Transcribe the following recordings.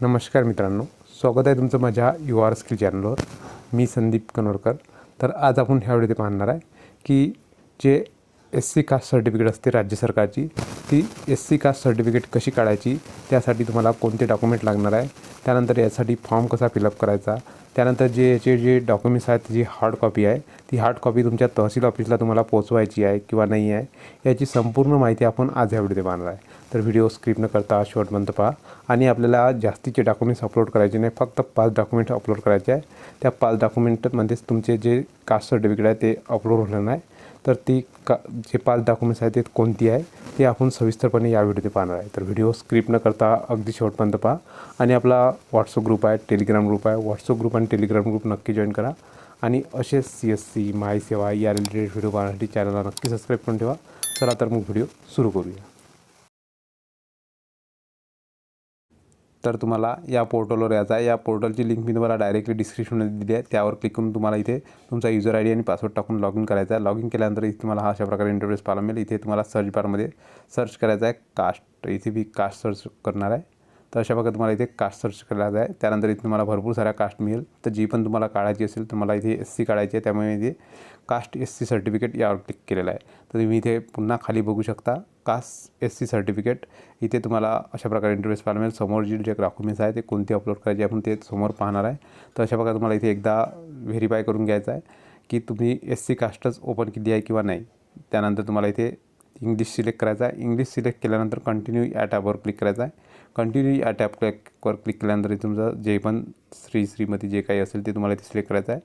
नमस्कार मित्रांनो स्वागत आहे तुमचं माझ्या यू आर स्किल चॅनलवर. मी संदीप कनोरकर. तर आज आपण ह्या व्हिडिओ पाहणार आहे की जे एस सी कास्ट सर्टिफिकेट असते राज्य सरकारची. ती एस सी कास्ट सर्टिफिकेट कशी काढायची त्यासाठी तुम्हाला कोणते डॉक्युमेंट लागणार आहे त्यानंतर यासाठी फॉर्म कसा फिलअप करायचा त्यानंतर जे याचे जे डॉक्युमेंट्स आहेत जी हार्ड कॉपी आहे. ती हार्ड कॉपी तुमच्या तहसील ऑफिसला तुम्हाला पोचवायची आहे किंवा नाही आहे याची संपूर्ण माहिती आपण आज या व्हिडिओ पाहणार आहे. तर व्हिडिओ स्क्रिप्ट न करता शेवटपर्यंत पहा. आणि आपल्याला जास्तीचे डॉक्युमेंट्स अपलोड करायचे नाही फक्त पाच डॉक्युमेंट अपलोड करायचे आहे. त्या पाच डॉक्युमेंटमध्येच तुमचे जे कास्ट सर्टिफिकेट आहे ते अपलोड होणार नाही. तर ती का जे पाच डॉक्युमेंट्स आहेत ते कोणती आहे ते आपण सविस्तरपणे या व्हिडिओमध्ये पाहणार आहे. तर व्हिडिओ स्क्रिप्ट न करता अगदी शेवटपर्यंत पहा. आणि आपला व्हॉट्सअप ग्रुप आहे टेलिग्राम ग्रुप आहे. व्हॉट्सअप ग्रुप आणि टेलिग्राम ग्रुप नक्की जॉईन करा. आणि असेच सी एस सी माय सेवा या रिलेटेड व्हिडिओ पाहण्यासाठी चॅनलला नक्की सबस्क्राईब करून ठेवा. चला तर मग व्हिडिओ सुरू करूया. तर तुम्हाला या पोर्टलवर यायचं आहे. या पोर्टलची लिंक मी तुम्हाला डायरेक्टली डिस्क्रिप्शनमध्ये दिली आहे. त्यावर क्लिक करून तुम्हाला इथे तुमचा युजर आय डी आणि पासवर्ड टाकून लॉग इन करायचा आहे. लॉग इन केल्यानंतर इथे तुम्हाला हा अशा प्रकारे इंटरव्ह्यूस पाहायला मिळेल. इथे तुम्हाला सर्च बारमध्ये सर्च करायचं आहे. कास्ट इथे मी कास्ट सर्च करणार आहे. तर अशा प्रकारे तुम्हाला इथे कास्ट सर्च करायचं आहे. त्यानंतर इथे तुम्हाला भरपूर साऱ्या कास्ट मिळेल. तर जी पण तुम्हाला काढायची असेल तर मला इथे एस सी काढायची आहे. त्यामुळे इथे कास्ट एस सी सर्टिफिकेट यावर क्लिक केलेलं आहे. तर तुम्ही इथे पुन्हा खाली बघू शकता कास्ट एस सी सर्टिफिकेट. इथे तुम्हाला अशा प्रकारे इंटरव्ह्यूस पाहायला मिळेल. समोर जे जे डॉक्युमेंट्स आहे ते कोणते अपलोड करायचे आपण ते समोर पाहणार आहे. तर अशा प्रकारे तुम्हाला इथे एकदा व्हेरीफाय करून घ्यायचं आहे की तुम्ही एस सी कास्टच ओपन केली आहे किंवा नाही. त्यानंतर तुम्हाला इथे इंग्लिश सिलेक्ट करायचं आहे. इंग्लिश सिलेक्ट केल्यानंतर कंटिन्यू या टॅबवर क्लिक करायचं आहे. कंटिन्यू या टॅबवर क्लिक केल्यानंतर तुमचं जे पण श्री श्रीमती जे काही असेल ते तुम्हाला इथे सिलेक्ट करायचं आहे.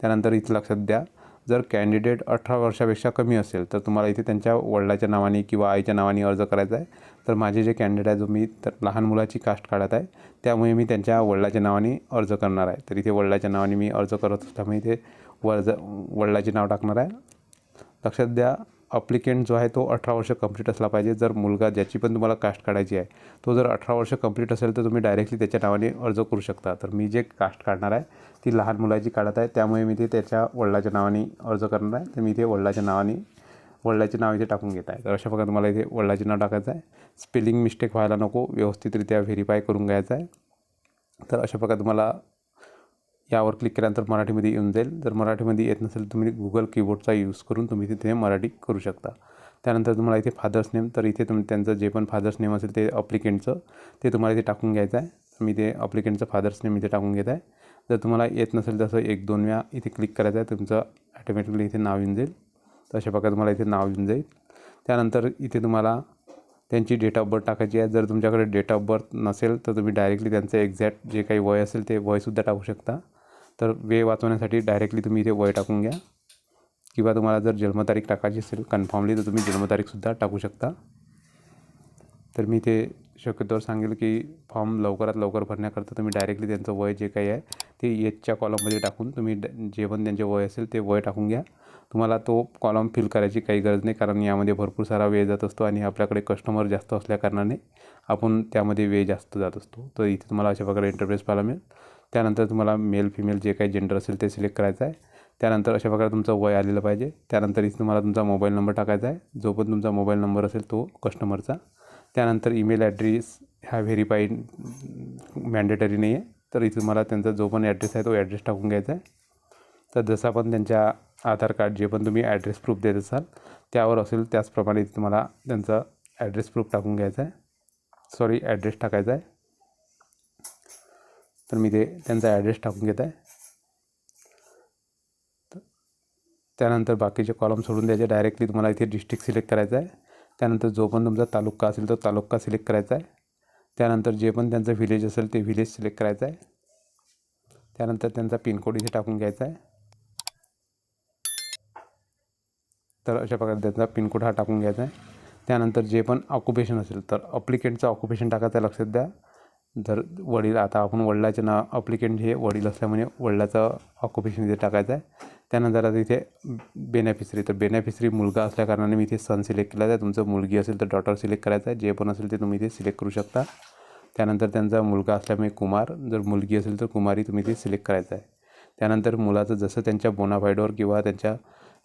त्यानंतर इथं लक्षात द्या. जर कॅन्डिडेट अठरा वर्षापेक्षा कमी असेल तर तुम्हाला इथे त्यांच्या वडिलाच्या नावाने किंवा आईच्या नावाने अर्ज करायचा आहे. तर माझे जे कॅन्डिडेट आहे जो मी तर लहान मुलाची कास्ट काढत आहे त्यामुळे मी त्यांच्या वडिलाच्या नावाने अर्ज करणार आहे. तर इथे वडिलाच्या नावाने मी अर्ज करत असल्यामुळे इथे वर्ज वडिलाचे नाव टाकणार आहे. लक्षात द्या अप्लिकेंट जो आहे तो अठरा वर्ष कंप्लीट असला पाहिजे. जर मुलगा ज्याची पण तुम्हाला कास्ट काढायची आहे तो जर अठरा वर्ष कंप्लीट असेल तर तुम्ही डायरेक्टली त्याच्या नावाने अर्ज करू शकता. तर मी जे कास्ट काढणार आहे ती लहान मुलाची काढत आहे. त्यामुळे मी ते त्याच्या वडिलाच्या नावाने अर्ज करणार आहे. तर मी इथे वडिलाच्या नावाने वडिलाचे नाव इथे टाकून घेत आहे. तर अशा प्रकारे तुम्हाला इथे वडिलाचे नाव टाकायचं आहे. स्पेलिंग मिस्टेक व्हायला नको. व्यवस्थितरित्या व्हेरीफाय करून घ्यायचं आहे. तर अशा प्रकारे तुम्हाला यावर क्लिक केल्यानंतर मराठीमध्ये येऊन जाईल. जर मराठीमध्ये येत नसेल तुम्ही गुगल कीबोर्डचा यूज करून तुम्ही तिथे मराठी करू शकता. त्यानंतर तुम्हाला इथे फादर्स नेम तर इथे तुम्ही त्यांचं जे पण फादर्स नेम असेल ते अप्लिकेंटचं ते तुम्हाला इथे टाकून घ्यायचं आहे. मी ते अप्लिकेंटचं फादर्स नेम इथे टाकून घेत आहे. जर तुम्हाला येत नसेल तसं एक दोन वेळा इथे क्लिक करायचं आहे तुमचं ॲटोमॅटिकली इथे नाव येऊन जाईल. तर अशा प्रकारे तुम्हाला इथे नाव येऊन जाईल. त्यानंतर इथे तुम्हाला त्यांची डेट ऑफ बर्थ टाकायची आहे. जर तुमच्याकडे डेट ऑफ बर्थ नसेल तर तुम्ही डायरेक्टली त्यांचं एक्झॅक्ट जे काही वय असेल ते वयसुद्धा टाकू शकता. तर वेळ वाचवण्यासाठी डायरेक्टली तुम्ही इथे वय टाकून घ्या. किंवा तुम्हाला जर जन्मतारीख टाकायची असेल कन्फर्मली तर तुम्ही जन्मतारीखसुद्धा टाकू शकता. तर मी ते शक्यतोवर सांगेल की फॉर्म लवकरात लवकर भरण्याकरता तुम्ही डायरेक्टली त्यांचं वय जे काही आहे ते एजच्या कॉलममध्ये टाकून तुम्ही ड जे पण त्यांचे वय असेल ते वय टाकून घ्या. तुम्हाला तो कॉलम फिल करायची काही गरज नाही कारण यामध्ये भरपूर सारा वेळ जात असतो आणि आपल्याकडे कस्टमर जास्त असल्याकारणाने आपण त्यामध्ये वेळ जास्त जात असतो. तर इथे तुम्हाला अशा प्रकारे इंटरफेस पाहायला मिळेल. त्यानंतर तुम्हाला मेल फिमेल जे काही जेंडर असेल ते सिलेक्ट करायचं आहे. त्यानंतर अशा प्रकारे तुमचं वय आलेलं पाहिजे. त्यानंतर इथे तुम्हाला तुमचा मोबाईल नंबर टाकायचा आहे. जो पण तुमचा मोबाईल नंबर असेल तो कस्टमरचा त्यानंतर ईमेल ॲड्रेस ह्या व्हेरीफाईड मॅन्डेटरी नाही आहे तर इथे तुम्हाला त्यांचा जो पण ॲड्रेस आहे तो ॲड्रेस टाकून घ्यायचा आहे. तर जसा पण त्यांच्या आधार कार्ड जे पण तुम्ही ॲड्रेस प्रूफ देत असाल त्यावर असेल त्याचप्रमाणे तुम्हाला त्यांचा ॲड्रेस प्रूफ टाकून घ्यायचा आहे. सॉरी ॲड्रेस टाकायचा आहे. तर मी ते त्यांचा ॲड्रेस टाकून घेत आहे. त्यानंतर बाकीचे कॉलम सोडून द्यायचे. डायरेक्टली तुम्हाला इथे डिस्ट्रिक्ट सिलेक्ट करायचा आहे. त्यानंतर जो पण तुमचा तालुका असेल तो तालुका सिलेक्ट करायचा आहे. त्यानंतर जे पण त्यांचं व्हिलेज असेल ते व्हिलेज सिलेक्ट करायचं आहे. त्यानंतर त्यांचा पिनकोड इथे टाकून घ्यायचा आहे. तर अशा प्रकारे त्यांचा पिनकोड हा टाकून घ्यायचा आहे. त्यानंतर जे पण ऑक्युपेशन असेल तर अप्लिकेंटचं ऑक्युपेशन टाकायचं आहे लक्षात द्या. जर वडील आता आपण वडिलाचे नाव अप्लिकेंट हे वडील असल्यामुळे वडिलाचं ऑक्युपेशन इथे टाकायचं आहे. त्यानंतर आता इथे बेनॅफिसरी तर बेनॅफिसरी मुलगा असल्याकारणाने मी इथे सन सिलेक्ट केला आहे. तुमचं मुलगी असेल तर डॉटर सिलेक्ट करायचं आहे. जे पण असेल ते तुम्ही इथे सिलेक्ट करू शकता. त्यानंतर त्यांचा मुलगा असल्यामुळे कुमार जर मुलगी असेल तर कुमारी तुम्ही ते सिलेक्ट करायचं आहे. त्यानंतर मुलाचं जसं त्यांच्या बोनाफाईडवर किंवा त्यांच्या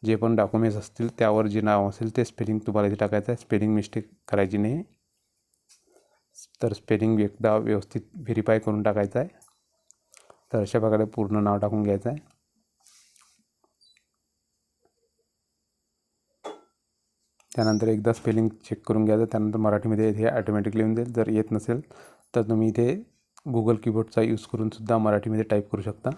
जे पण डॉक्युमेंट्स असतील त्यावर जे नाव असेल ते स्पेलिंग तुम्हाला इथे टाकायचं आहे. स्पेलिंग मिस्टेक करायची नाही. तर स्पेलिंग एकदा व्यवस्थित व्हेरीफाय करून टाकायचं आहे. तर अशा प्रकारे पूर्ण नाव टाकून घ्यायचं आहे. त्यानंतर एकदा स्पेलिंग चेक करून घ्यायचं त्यानंतर मराठीमध्ये हे ॲटोमॅटिकली येऊन जाईल जर येत नसेल तर तुम्ही इथे गुगल कीबोर्डचा यूज करूनसुद्धा मराठीमध्ये टाईप करू शकता.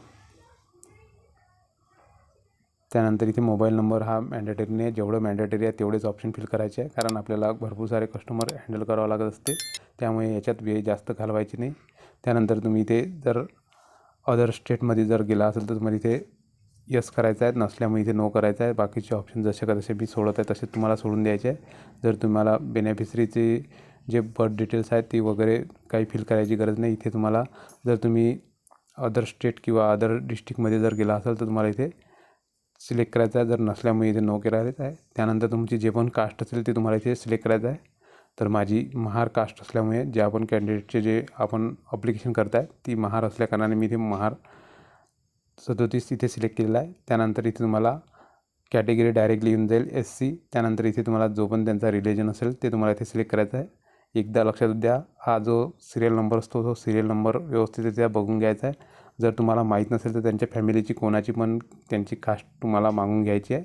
त्यानंतर इथे मोबाईल नंबर हा मॅन्डेटरी नाही जेवढं मॅन्डेटरी आहे तेवढेच ऑप्शन फिल करायचे आहे कारण आपल्याला भरपूर सारे कस्टमर हँडल करावं लागत असते. त्यामुळे याच्यात वेळ जास्त घालवायची नाही. त्यानंतर तुम्ही इथे जर अदर स्टेटमध्ये जर गेला असेल तर तुम्हाला इथे यस करायचं आहे नसल्यामुळे इथे नो करायचं आहे. बाकीचे ऑप्शन जसे का तसे मी सोडत आहे तसे तुम्हाला सोडून द्यायचे आहे. जर तुम्हाला बेनिफिशरीचे जे बर्थ डिटेल्स आहेत ती वगैरे काही फिल करायची गरज नाही. इथे तुम्हाला जर तुम्ही अदर स्टेट किंवा अदर डिस्ट्रिक्टमध्ये जर गेला असाल तर तुम्हाला इथे सिलेक्ट करायचं आहे. जर नसल्यामुळे इथे नो करायचं आहे. त्यानंतर तुमची जे पण कास्ट असेल ते तुम्हाला इथे सिलेक्ट करायचं आहे. तर माझी महार कास्ट असल्यामुळे जे आपण कॅन्डिडेटचे जे आपण अप्लिकेशन करत आहे ती महार असल्याकारणाने मी इथे महार सदोतीस इथे सिलेक्ट केलेला आहे. त्यानंतर इथे तुम्हाला कॅटेगरी डायरेक्टली येऊन जाईल. एस सी त्यानंतर इथे तुम्हाला जो पण त्यांचा रिलेजन असेल ते तुम्हाला इथे सिलेक्ट करायचं आहे. एकदा लक्षात द्या हा जो सिरियल नंबर असतो तो सिरियल नंबर व्यवस्थितरित्या बघून घ्यायचा आहे. जर तुम्हाला माहीत नसेल तर त्यांच्या फॅमिलीची कोणाची पण त्यांची कास्ट तुम्हाला मागून घ्यायची आहे.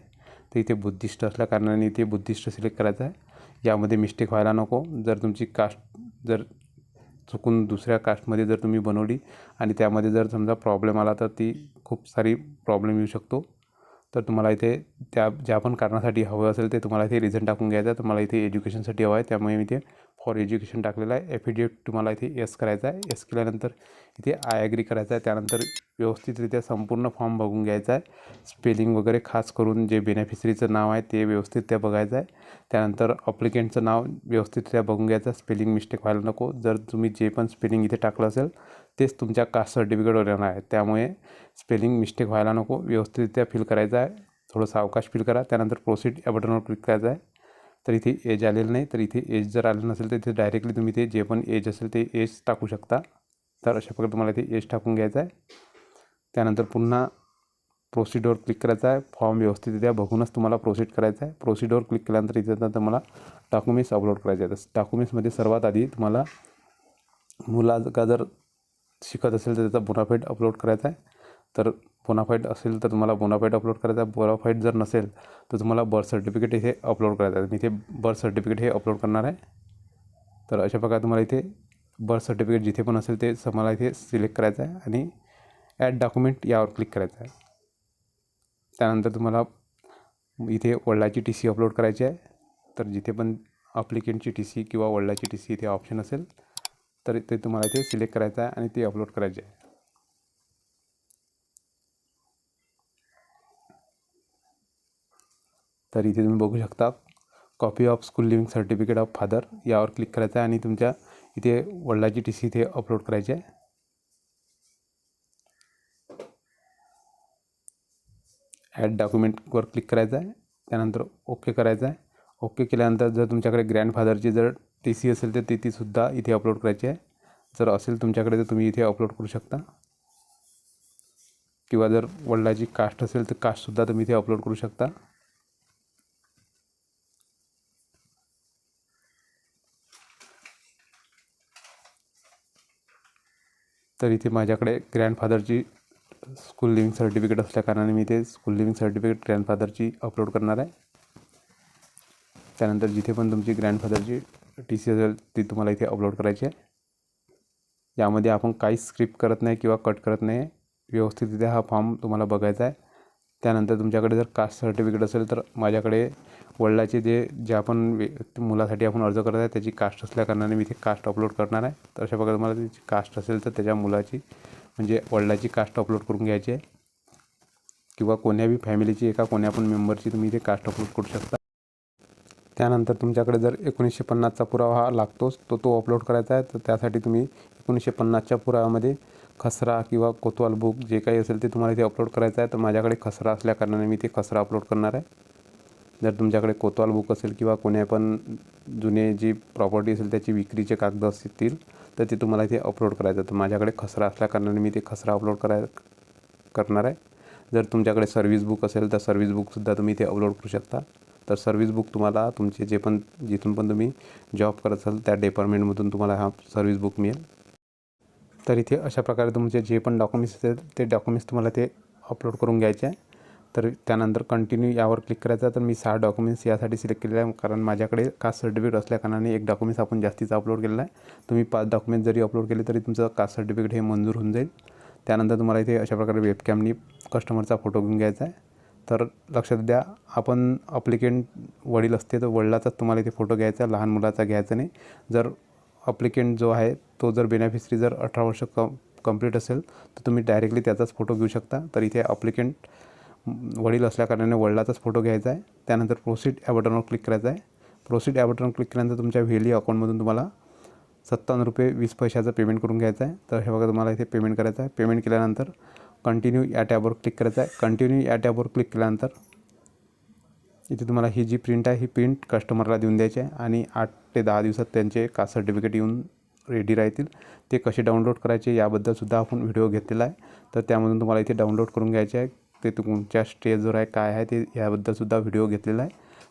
तर इथे बुद्धिस्ट असल्याकारणाने इथे बुद्धिस्ट सिलेक्ट करायचं आहे. यामध्ये मिस्टेक व्हायला नको. जर तुमची कास्ट जर चुकून दुसऱ्या कास्टमध्ये जर तुम्ही बनवली आणि त्यामध्ये जर समजा प्रॉब्लेम आला तर ती खूप सारी प्रॉब्लेम येऊ शकतो. तर तुम्हाला इथे त्या ज्या पण कारणासाठी हवं असेल ते तुम्हाला इथे रिझन टाकून घ्यायचं आहे. तर मला इथे एज्युकेशनसाठी हवं आहे. त्यामुळे मी इथे फॉर एज्युकेशन टाकलेलं आहे. एफिडेट तुम्हाला इथे एस करायचा आहे. एस केल्यानंतर इथे आय ॲग्री करायचं आहे. त्यानंतर व्यवस्थितरित्या संपूर्ण फॉर्म बघून घ्यायचा आहे. स्पेलिंग वगैरे खास करून जे बेनिफिशरीचं नाव आहे ते व्यवस्थित त्या बघायचं आहे. त्यानंतर अप्लिकेंटचं नाव व्यवस्थितरित्या बघून घ्यायचं आहे. स्पेलिंग मिस्टेक व्हायला नको. जर तुम्ही जे पण स्पेलिंग इथे टाकलं असेल तेच तुमच्या कास्ट सर्टिफिकेटवर येणार आहे. त्यामुळे स्पेलिंग मिस्टेक व्हायला नको. व्यवस्थितरित्या फिल करायचं आहे. थोडंसं अवकाश फिल करा. त्यानंतर प्रोसीड या बटनवर क्लिक करायचं आहे. तर इथे एज आलेलं नाही. तर इथे एज जर आलं नसेल तर इथे डायरेक्टली तुम्ही ते जे पण एज असेल ते एज टाकू शकता. तर अशा प्रकारे तुम्हाला इथे एज टाकून घ्यायचं आहे. त्यानंतर पुन्हा प्रोसिडवर क्लिक करायचं आहे. फॉर्म व्यवस्थित द्या बघूनच तुम्हाला प्रोसिड करायचं आहे. प्रोसिडवर क्लिक केल्यानंतर इथे तुम्हाला डॉक्युमेंट्स अपलोड करायचे आहेत. डॉक्युमेंट्समध्ये सर्वात आधी तुम्हाला मुला का जर शिकत असेल तर त्याचा बोनाफाईड अपलोड करायचा आहे. तर बोनाफाईट असेल तर तुम्हाला बोनाफाईट अपलोड करायचा आहे. बोनाफाईट जर नसेल तर तुम्हाला बर्थ सर्टिफिकेट इथे अपलोड करायचं आहे. मी इथे बर्थ सर्टिफिकेट हे अपलोड करणार आहे. तर अशा प्रकारे तुम्हाला इथे बर्थ सर्टिफिकेट जिथे पण असेल ते मला इथे सिलेक्ट करायचं आहे आणि ॲड डॉक्युमेंट यावर क्लिक करायचं आहे. त्यानंतर तुम्हाला इथे वडिलाची टी सी अपलोड करायची आहे. तर जिथे पण अप्लिकेंटची टी सी किंवा वडिलाची टी सी इथे ऑप्शन असेल तर ते तुम्हाला इथे सिलेक्ट करायचं आहे आणि ते अपलोड करायचे आहे. तर इथे तुम्ही बघू शकता copy of school leaving certificate of father यावर क्लिक करायचं आहे आणि तुमच्या इथे वडिलाची टी सी इथे अपलोड करायची आहे. ॲड डॉक्युमेंटवर क्लिक करायचं आहे. त्यानंतर ओके करायचं आहे. ओके केल्यानंतर जर तुमच्याकडे ग्रँडफादरची जर टी सी असेल तर ती तीसुद्धा इथे अपलोड करायची आहे. जर असेल तुमच्याकडे तर तुम्ही इथे अपलोड करू शकता. किंवा जर वडिलाची कास्ट असेल तर कास्टसुद्धा तुम्ही इथे अपलोड करू शकता. तर इथे माझ्याकडे ग्रँडफादरची स्कूल लिव्हिंग सर्टिफिकेट असल्याकारणाने मी ते स्कूल लिव्हिंग सर्टिफिकेट ग्रँडफादरची अपलोड करणार आहे. त्यानंतर जिथे पण तुमची ग्रँडफादरची टी सी असेल ती तुम्हाला इथे अपलोड करायची आहे. यामध्ये आपण काहीच स्क्रिप्ट करत नाही किंवा कट करत नाही. व्यवस्थितरित्या हा फॉर्म तुम्हाला बघायचा आहे. त्यानंतर तुमच्याकडे जर कास्ट सर्टिफिकेट असेल तर माझ्याकडे वडिलाचे जे जे आपण मुलासाठी आपण अर्ज करत आहे त्याची कास्ट असल्याकारणाने मी ते कास्ट अपलोड करणार आहे. तर अशा प्रकारे मला त्याची कास्ट असेल तर त्याच्या मुलाची म्हणजे वडिलाची कास्ट अपलोड करून घ्यायची आहे. किंवा कोण्याबी फॅमिलीची एका कोण्या पण मेंबरची तुम्ही इथे कास्ट अपलोड करू शकता. त्यानंतर तुमच्याकडे जर एकोणीसशे पन्नासचा पुरावा हा लागतोच तो तो अपलोड करायचा आहे. तर त्यासाठी तुम्ही एकोणीसशे पन्नासच्या पुराव्यामध्ये खसरा किंवा कोतवाल बुक जे काही असेल ते तुम्हाला इथे अपलोड करायचं आहे तर माझ्याकडे खसरा असल्याकारणाने मी ते खसरा अपलोड करणार आहे. जर तुमच्याकडे कोतवाल बुक असेल किंवा कोण्या पण जुने जी प्रॉपर्टी असेल त्याची विक्रीचे कागद असतील तर ते तुम्हाला इथे अपलोड करायचं तर माझ्याकडे खसरा असल्याकारणाने मी ते खसरा अपलोड कराय करणार आहे. जर तुमच्याकडे सर्व्हिस बुक असेल तर सर्व्हिस बुकसुद्धा तुम्ही इथे अपलोड करू शकता. तर सर्व्हिस बुक तुम्हाला तुमचे जे पण जिथून पण तुम्ही जॉब करत असाल त्या डिपार्टमेंटमधून तुम्हाला हा सर्व्हिस बुक मिळेल. तर इथे अशा प्रकारे तुमचे जे पण डॉक्युमेंट्स असेल ते डॉक्युमेंट्स तुम्हाला ते अपलोड करून घ्यायचे आहे. तर त्यानंतर कंटिन्यू यावर क्लिक करायचं तर मी सहा डॉक्युमेंट्स यासाठी सिलेक्ट केलेले आहे कारण माझ्याकडे कास्ट सर्टिफिकेट असल्याकारणाने एक डॉक्युमेंट्स आपण जास्तीचा अपलोड केलेला आहे. तुम्ही पाच डॉक्युमेंट जरी अपलोड केले तरी तुमचं कास्ट सर्टिफिकेट हे मंजूर होऊन जाईल. त्यानंतर तुम्हाला इथे अशा प्रकारे वेबकॅमनी कस्टमरचा फोटो घेऊन घ्यायचा आहे. तर लक्षात द्या आपण अप्लिकेंट वडील असते तर वडिलाचाच तुम्हाला इथे फोटो घ्यायचा आहे. लहान मुलाचा घ्यायचा नाही. जर अप्लिकेंट जो आहे तो जर बेनिफिशरी जर अठरा वर्ष कम कंप्लीट असेल तर तुम्ही डायरेक्टली त्याचाच फोटो घेऊ शकता. तर इथे अप्लिकेंट वडील असल्याकारणाने वडिलाचाच फोटो घ्यायचा आहे. त्यानंतर प्रोसीड या बटनवर क्लिक करायचं आहे. प्रोसीड या बटनवर क्लिक केल्यानंतर तुमच्या व्हेली अकाउंटमधून तुम्हाला सत्तावन्न रुपये वीस पैशाचं पेमेंट करून घ्यायचं आहे. तर हे बघा तुम्हाला इथे पेमेंट करायचं आहे. पेमेंट केल्यानंतर कंटिन्यू या टॅबवर क्लिक करायचं आहे. कंटिन्यू या टॅबवर क्लिक केल्यानंतर इथे तुम्हाला ही जी प्रिंट आहे ही प्रिंट कस्टमरला देऊन द्यायची आहे आणि आठ ते दहा दिवसात त्यांचे कास्ट सर्टिफिकेट येऊन रेडी राहतील. ते कसे डाउनलोड करायचे याबद्दलसुद्धा आपण व्हिडिओ घेतलेला आहे. तर त्यामधून तुम्हाला इथे डाउनलोड करून घ्यायचे आहे. ते तुमच्या स्टेजवर आहे काय आहे ते याबद्दलसुद्धा व्हिडिओ घेतलेला आहे.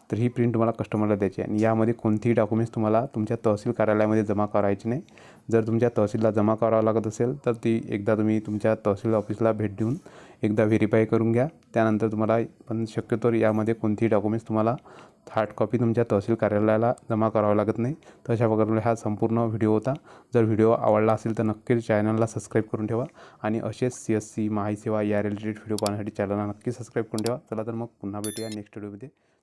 तर ही प्रिंट तुम्हाला कस्टमरला द्यायची आणि यामध्ये कोणतीही डॉक्युमेंट्स तुम्हाला तुमच्या तहसील कार्यालयामध्ये जमा करायची नाही. जर तुमच्या तहसीलला जमा करावं लागत असेल तर ती एकदा तुम्ही तुमच्या तहसील ऑफिसला भेट देऊन एकदा व्हेरीफाय करून घ्या. त्यानंतर तुम्हाला पण शक्यतो यामध्ये कोणतीही डॉक्युमेंट्स तुम्हाला हार्ड कॉपी तुमच्या तहसील कार्यालयाला जमा करावं लागत नाही. तर अशा प्रकारे हा संपूर्ण व्हिडिओ होता. जर व्हिडिओ आवडला असेल तर नक्कीच चॅनलला सबस्क्राईब करून ठेवा. आणि असेच सी एस सी महासेवा या रिलेटेड व्हिडिओ पाहण्यासाठी चॅनलला नक्की सबस्क्राईब करून ठेवा. चला तर मग पुन्हा भेटूया नेक्स्ट व्हिडिओमध्ये